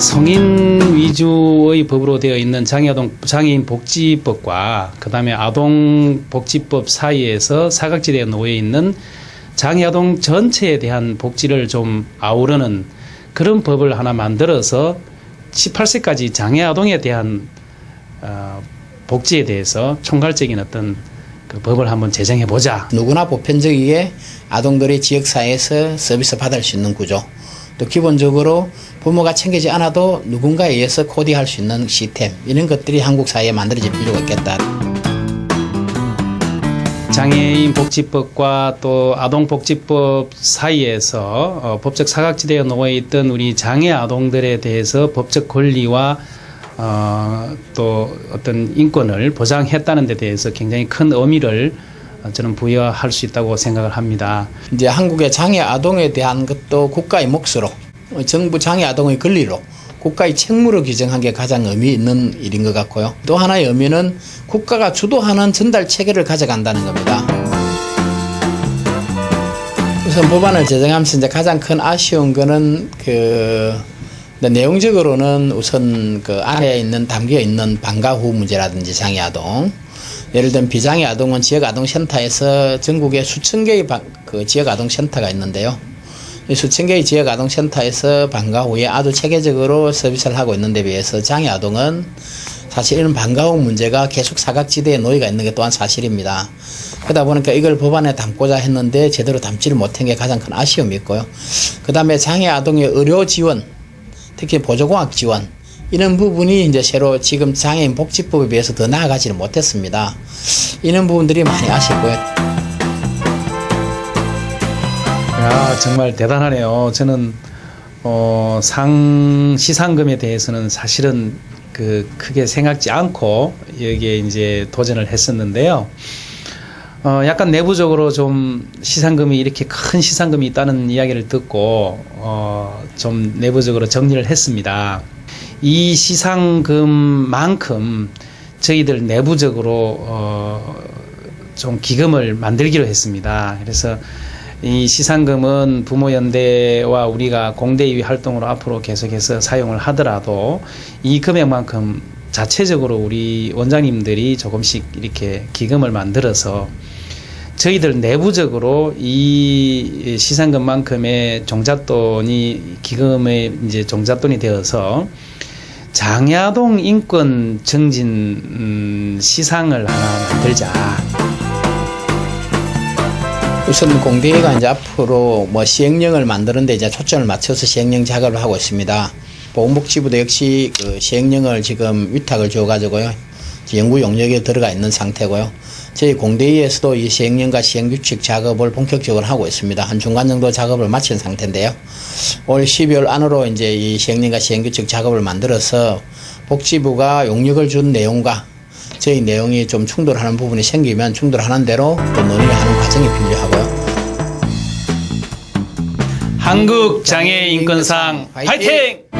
성인 위주의 법으로 되어 있는 장애아동 장애인 복지법과 그다음에 아동 복지법 사이에서 사각지대에 놓여 있는 장애아동 전체에 대한 복지를 좀 아우르는 그런 법을 하나 만들어서 18세까지 장애아동에 대한 어, 복지에 대해서 총괄적인 어떤 그 법을 한번 제정해 보자. 누구나 보편적이게 아동들이 지역사회에서 서비스 받을 수 있는 구조. 또 기본적으로 부모가 챙기지 않아도 누군가에 의해서 코디할 수 있는 시스템. 이런 것들이 한국 사회에 만들어질 필요가 있겠다. 장애인 복지법과 또 아동복지법 사이에서 어, 법적 사각지대에 놓여 있던 우리 장애 아동들에 대해서 법적 권리와 어, 또 어떤 인권을 보장했다는 데 대해서 굉장히 큰 의미를 어, 저는 부여할 수 있다고 생각을 합니다. 이제 한국의 장애 아동에 대한 것도 국가의 몫으로 어, 정부 장애 아동의 권리로 국가의 책무로 규정한 게 가장 의미 있는 일인 것 같고요. 또 하나의 의미는 국가가 주도하는 전달 체계를 가져간다는 겁니다. 우선 법안을 제정하면서 이제 가장 큰 아쉬운 거는 그 내용적으로는 우선 그 안에 있는 담겨 있는 방과 후 문제라든지 장애 아동 예를 들면 비장애 아동은 지역 아동 센터에서 전국에 수천 개의 방- 그 지역 아동 센터가 있는데요. 이 수천 개의 지역 아동 센터에서 방과 후에 아주 체계적으로 서비스를 하고 있는데 비해서 장애 아동은 사실 이런 방과 후 문제가 계속 사각지대에 놓여가 있는 게 또한 사실입니다. 그러다 보니까 이걸 법안에 담고자 했는데 제대로 담지를 못한 게 가장 큰 아쉬움이 있고요. 그 다음에 장애 아동의 의료 지원, 특히 보조공학 지원 이런 부분이 이제 새로 지금 장애인 복지법에 비해서 더 나아가지를 못했습니다. 이런 부분들이 많이 아쉽고요. 야, 정말 대단하네요. 저는 어, 상 시상금에 대해서는 사실은 그 크게 생각지 않고 여기에 이제 도전을 했었는데요. 어, 약간 내부적으로 좀 시상금이 이렇게 큰 시상금이 있다는 이야기를 듣고 어, 좀 내부적으로 정리를 했습니다. 이 시상금만큼 저희들 내부적으로 어, 좀 기금을 만들기로 했습니다. 그래서 이 시상금은 부모연대와 우리가 공대위 활동으로 앞으로 계속해서 사용을 하더라도 이 금액만큼 자체적으로 우리 원장님들이 조금씩 이렇게 기금을 만들어서 저희들 내부적으로 이 시상금만큼의 종잣돈이 기금의 이제 종잣돈이 되어서 장야동 인권 정진 음, 시상을 하나 만들자. 우선 공대회가 이제 앞으로 뭐 시행령을 만드는데 이제 초점을 맞춰서 시행령 작업을 하고 있습니다. 보건복지부도 역시 그 시행령을 지금 위탁을 줘가지고요. 연구 용역에 들어가 있는 상태고요. 저희 공대회에서도 이 시행령과 시행규칙 작업을 본격적으로 하고 있습니다. 한 중간 정도 작업을 마친 상태인데요. 올 12월 안으로 이제 이 시행령과 시행규칙 작업을 만들어서 복지부가 용역을 준 내용과 저희 내용이 좀 충돌하는 부분이 생기면 충돌하는 대로 또 논의하는 과정이 필요하고요. 한국 장애 인권상 화이팅!